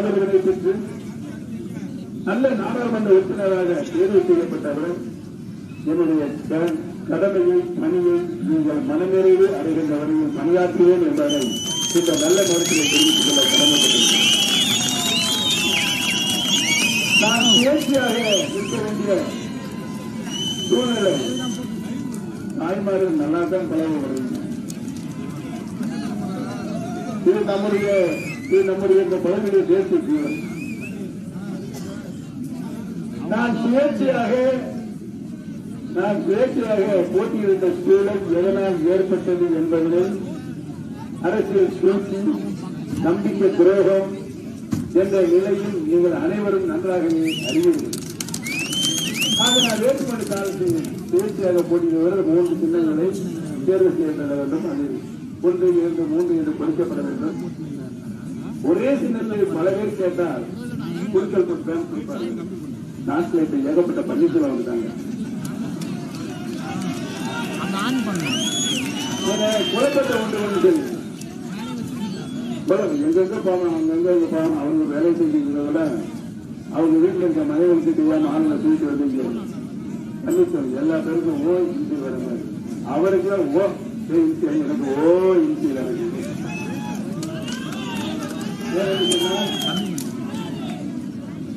ஆதரவினை பெற்று நல்ல நாடாளுமன்ற உறுப்பினராக தேர்வு செய்யப்பட்டவர். என்னுடைய கடமையை பணியை நீங்கள் மனநிறைவு அடைகின்ற வரையில் பணியாற்றுவேன் என்பதை இந்த நல்ல நேரத்தில் தெரிவித்துக் கொள்ள கடமைப்பட்டிருக்கிறேன். நான் முயற்சியாக இருக்க வேண்டிய சூழ்நிலை தாய்மார்கள் நல்லா தான் பழக வருகின்றனர் இது நம்முடைய இது நம்முடைய இந்த பகுதியை தேசிய நான் சுயேட்சையாக நான் சுயேட்சையாக போட்டியிருந்த சூழல் எதனால் ஏற்பட்டது என்பதிலே அரசியல் சூழ்ச்சி நம்பிக்கை துரோகம் என்ற நிலையில் நீங்கள் அனைவரும் நன்றாகவே அறிவீர்கள். ஆக நான் வேட்புமனு காலத்தில் சுயேட்சையாக போட்டியிடுவதில் மூன்று சின்னங்களை தேர்வு செய்ய வேண்டும். அதில் ஒன்று இரண்டு மூன்று என்று கொடுக்கப்பட வேண்டும். ஒரே சின்னத்தில் பல பேர் கேட்டால் குழுக்கள் கொடுத்தான் கொடுப்பார்கள் நாட்டில் இப்ப ஏகப்பட்ட பன்னீர்செல்வம் ஒரு குழப்பத்தை ஒன்று ஒன்று எங்கெங்க போகணும் அங்கங்க போகணும் அவங்க வேலை செஞ்சுக்கிறத விட அவங்க வீட்டில் இருக்க மனைவிக்கு தெரியாம ஆளுங்களை தூக்கிட்டு வந்து பன்னீர்செல்வம் எல்லா பேருக்கும் ஓ இஞ்சி வர மாதிரி அவருக்கு ஓ இஞ்சி எனக்கு ஓ இஞ்சி எனக்கு?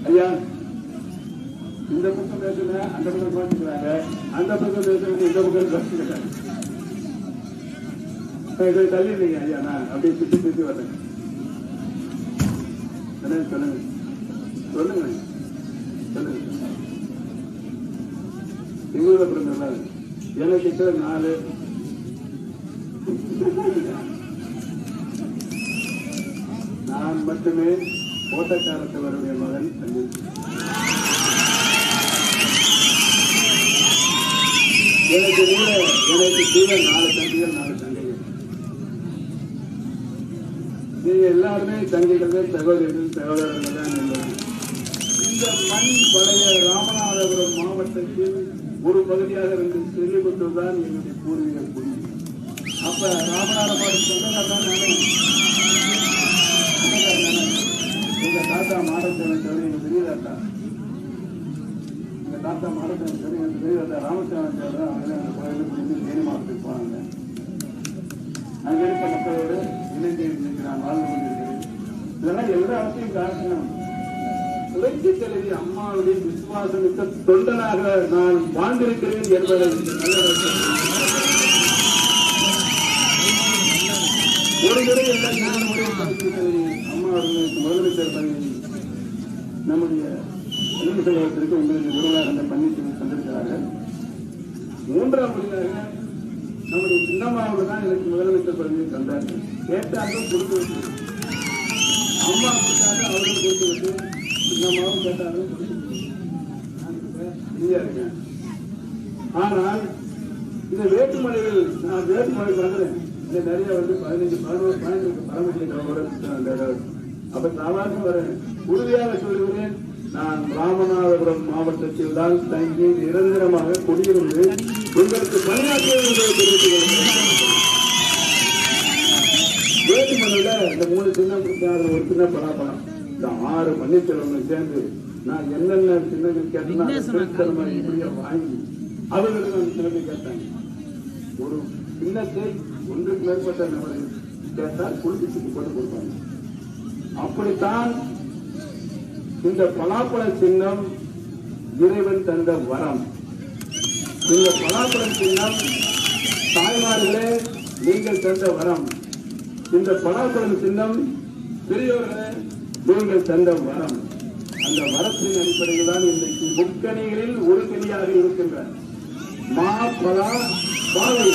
ஐயா இந்த பக்கம் பேசுங்க அந்த பக்கம் பார்த்துக்கிறாங்க அந்த பக்கம் பேசுறது இந்த பக்கம் கஷ்டப்பட்டாங்க இதை தள்ளிடுங்க ஐயா நான் அப்படியே சுற்றி சுத்தி வரேன். சொல்லுங்க சொல்லுங்க. சொல்லுங்க. சொல்லுங்க. எங்களோட பிறந்த எனக்கு நாலு. நான் மட்டுமே ஓட்டக்காரத்தவருடைய மகன் தம்பி எனக்கு கூட எனக்கு கீழே நாலு தம்பிகள் நாலு தங்கைகள். நீங்க எல்லாருமே தங்கைகள் தான் சகோதரிகள் சகோதரர்கள் தான் என்பது. இந்த மண் பழைய ராமநாதபுரம் மாவட்டத்தில் ஒரு பகுதியாக இருந்து செல்லிபுத்தூர் தான் என்னுடைய பூர்வீக குடி. அப்ப ராமநாதபுரம் சொந்தக்கார தான் தாத்தா மாடத்தேவன் தவிர எனக்கு பெரிய தாத்தா. எங்க தாத்தா மாடத்தேவன் தவிர எனக்கு பெரிய தாத்தா தேவர் அவங்களே அந்த கோயிலுக்கு முடிஞ்சு தேனி போனாங்க. அங்க மக்களோடு இணைந்து இன்னைக்கு நான் வாழ்ந்து கொண்டிருக்கிறேன். இதெல்லாம் எல்லாத்தையும் காரணம்? புரட்சி தலைவி அம்மாவுடைய விசுவாசமிக்க தொண்டனாக நான் வாழ்ந்திருக்கிறேன் என்பதை நல்ல ஒரு முறை எல்லாம் அம்மா முதலமைச்சர் பதவி நம்முடைய இளைஞர் சகோதரத்திற்கு உங்களுக்கு விருதாக அந்த பன்னீர்செல்வம் தந்திருக்கிறார்கள் மூன்றாம் முறையாக நம்முடைய சின்னம்மாவோடு தான் எனக்கு முதலமைச்சர் பதவியை தந்தார்கள் கேட்டார்கள் கொடுத்து விட்டு அம்மா கொடுத்தாங்க அவரும் கொடுத்து விட்டு சின்னம்மாவும் கேட்டார்கள் கொடுத்து நான் இப்ப இருக்கேன் ஆனால் இந்த வேட்டுமலையில் நான் வேட்டுமலை வந்துறேன் இந்த நிறைய வந்து பதினஞ்சு பதினோரு பதினஞ்சு பரமசிவம் அப்ப சாதாரண வரேன் உறுதியாக சொல்கிறேன் நான் ராமநாதபுரம் மாவட்டத்தில் தான் தங்கி நிரந்தரமாக குடியிருந்து உங்களுக்கு பணியாற்றுவேன் என்பதை தெரிவித்துக் கொள்கிறேன். வேட்டுமலையில இந்த மூணு சின்ன கொடுத்தாரு ஒரு சின்ன பலாப்பழம். இந்த ஆறு பன்னீர்செல்வங்கள் சேர்ந்து நான் என்னென்ன சின்னங்கள் கேட்டேன்னா இப்படியே வாங்கி அவர்களுக்கு அந்த சின்னத்தை கேட்டாங்க ஒரு இல்லத்தை ஒன்றுக்கு மேற்பட்ட நபரை கேட்டால் குளிப்பிச்சுக்கு போட்டு கொடுப்பாங்க. அப்படித்தான் இந்த பலாப்பழ சின்னம் இறைவன் தந்த வரம். இந்த பலாப்பழ சின்னம் தாய்மார்களே நீங்கள் தந்த வரம். இந்த பலாப்பழம் சின்னம் பெரியவர்களே நீங்கள் தந்த வரம். அந்த வரத்தின் அடிப்படையில் தான் இன்றைக்கு முக்கணிகளில் ஒரு கனியாக இருக்கின்ற மா பலா பாவை.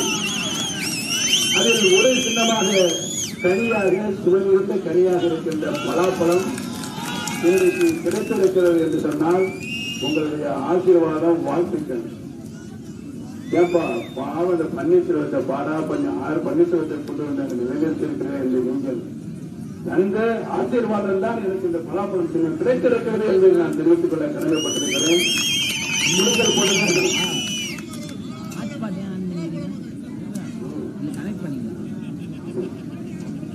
அதில் ஒரு சின்னமாக கனியாக சுவைமிகுந்த கனியாக இருக்கின்ற பலாப்பழம் இன்றைக்கு கிடைத்திருக்கிறது என்று சொன்னால் உங்களுடைய ஆசீர்வாதம் வாழ்த்துக்கள். ஏப்பா பாவம் இந்த பன்னீர்செல்வத்தை பாடா பண்ணி ஆறு பன்னீர்செல்வத்தை கொண்டு வந்து அங்க நிறைவேற்றிருக்கிறேன் என்று நீங்கள் தந்த ஆசீர்வாதம் தான் எனக்கு இந்த பலாப்பழம் சின்னம் கிடைத்திருக்கிறது என்று நான் தெரிவித்துக் கொள்ள கடமைப்பட்டிருக்கிறேன். முழுக்கல் போட்டு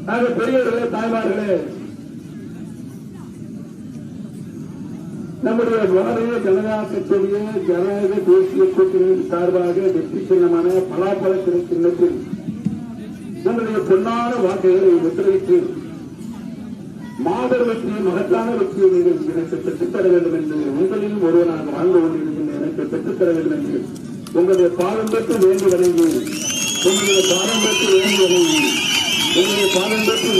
ஆக பெரியவர்களே தாய்மார்களே நம்முடைய பாரதிய ஜனதா கட்சியுடைய ஜனநாயக தேசிய கூட்டணியின் சார்பாக வெற்றி சின்னமான பலாப்பழ சின்னத்தில் நம்முடைய பொன்னான வாக்குகளை ஒத்துழைத்து மாபெரும் வெற்றி மகத்தான வெற்றியை நீங்கள் எனக்கு பெற்றுத்தர வேண்டும் என்று உங்களில் ஒருவனாக வாழ்ந்து கொண்டிருக்கின்ற எனக்கு பெற்றுத்தர வேண்டும் என்று உங்களுடைய பாரம்பரியத்தை வேண்டி வணங்கி உங்களுடைய பாரம்பரியத்தை வேண்டி வணங்கி உங்களுடைய பாதம் பெற்று